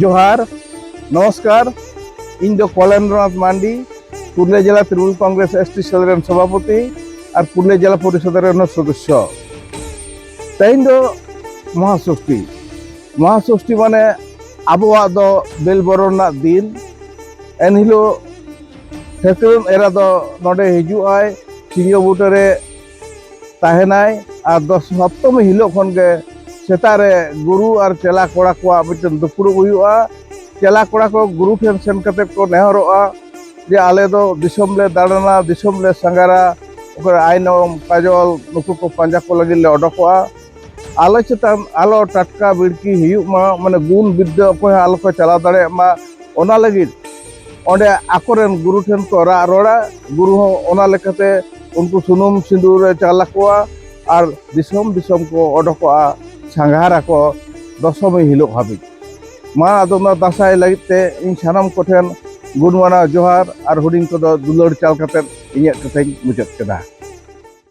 জোহার, নমস্কার, ইন্দো কলেন্দ্রনাথ মান্ডি, পুরুলিয়া জেলা Trinamool Congress S T সাধারণ সভাপতি আর পুরুলিয়া জেলা পরিষদের অন্য সদস্য। তাই দো মহাশক্তি। মহাষষ্ঠী মানে আবহাওয়া দো বেলবরণ দিন। এনহিল ঠেকুম এরা দো নডে হিজুয়ায় সিঙ্গ বুটরে তাহেনায় আর দশ সপ্তম হিলো খনকে ᱥᱮᱛᱟᱜ ᱨᱮ ᱜᱩᱨᱩ ᱟᱨ ᱪᱮᱞᱟ ᱠᱚᱲᱟ ᱠᱚᱣᱟᱜ ᱢᱤᱫᱴᱮᱱ ᱫᱩᱯᱲᱩᱵ ᱦᱩᱭᱩᱜᱼᱟ ᱪᱮᱞᱟ ᱠᱚᱲᱟ ᱠᱚ ᱜᱩᱨᱩ ᱴᱷᱮᱱ ᱥᱮᱱ ᱠᱟᱛᱮᱫ ᱠᱚ ᱱᱮᱦᱚᱨᱚᱜᱼᱟ ᱡᱮ ᱟᱞᱮ ᱫᱚ ᱫᱤᱥᱚᱢ ᱞᱮ ᱫᱟᱬᱟᱱᱟ ᱫᱤᱥᱚᱢ ᱞᱮ ᱥᱟᱸᱜᱷᱟᱨᱟ ᱚᱠᱚᱭ ᱟᱭᱱᱚᱢ ᱠᱟᱡᱚᱞ ᱱᱩᱠᱩ ᱠᱚ ᱯᱟᱸᱡᱟ ᱠᱚ ᱞᱟᱹᱜᱤᱫ ᱞᱮ ᱚᱰᱚᱠᱚᱜᱼᱟ ᱟᱞᱮ ᱪᱮᱛᱟᱱ ᱟᱞᱚ ᱴᱟᱴᱠᱟ ᱵᱤᱲᱠᱤ ᱦᱩᱭᱩᱜ ᱢᱟ ᱢᱟᱱᱮ ᱜᱩᱱ ᱵᱤᱫᱽᱫᱟᱹ ᱚᱠᱚᱭ ᱦᱚᱸ ᱟᱞᱚ ᱠᱚ ᱪᱟᱞᱟᱣ ᱫᱟᱲᱮᱭᱟᱜ ᱢᱟ ᱚᱱᱟ ᱞᱟᱹᱜᱤᱫ ᱚᱸᱰᱮ ᱟᱠᱚᱨᱮᱱ ᱜᱩᱨᱩ ᱴᱷᱮᱱ ᱠᱚ ᱨᱟᱜ ᱨᱚᱲᱟ ᱜᱩᱨᱩ ᱦᱚᱸ ᱚᱱᱟ ᱞᱮᱠᱟᱛᱮ ᱩᱱᱠᱩ ᱥᱩᱱᱩᱢ ᱥᱤᱸᱫᱩᱨᱮ ᱪᱟᱞ ᱟᱠᱚᱣᱟ ᱟᱨ ᱫᱤᱥᱚᱢ ᱫᱤᱥᱚᱢ ᱠᱚ ᱚᱰᱚᱠᱚᱜᱼᱟ ᱥᱟᱸᱜᱷᱟᱨ ᱟᱠᱚ ᱫᱚᱥᱚᱢᱤ ᱦᱤᱞᱳᱜ ᱦᱟᱹᱵᱤᱡ ᱢᱟ ᱟᱫᱚ ᱚᱱᱟ ᱫᱟᱸᱥᱟᱭ ᱞᱟᱹᱜᱤᱫ ᱛᱮ ᱤᱧ ᱥᱟᱱᱟᱢ ᱠᱚᱴᱷᱮᱱ ᱜᱩᱱ ᱢᱟᱱᱟᱣ ᱡᱚᱦᱟᱨ ᱟᱨ ᱦᱩᱰᱤᱧ ᱠᱚᱫᱚ ᱫᱩᱞᱟᱹᱲ ᱪᱟᱞ ᱠᱟᱛᱮᱫ ᱤᱧᱟᱹᱜ ᱠᱟᱛᱷᱟᱧ ᱢᱩᱪᱟᱹᱫ ᱠᱮᱫᱟ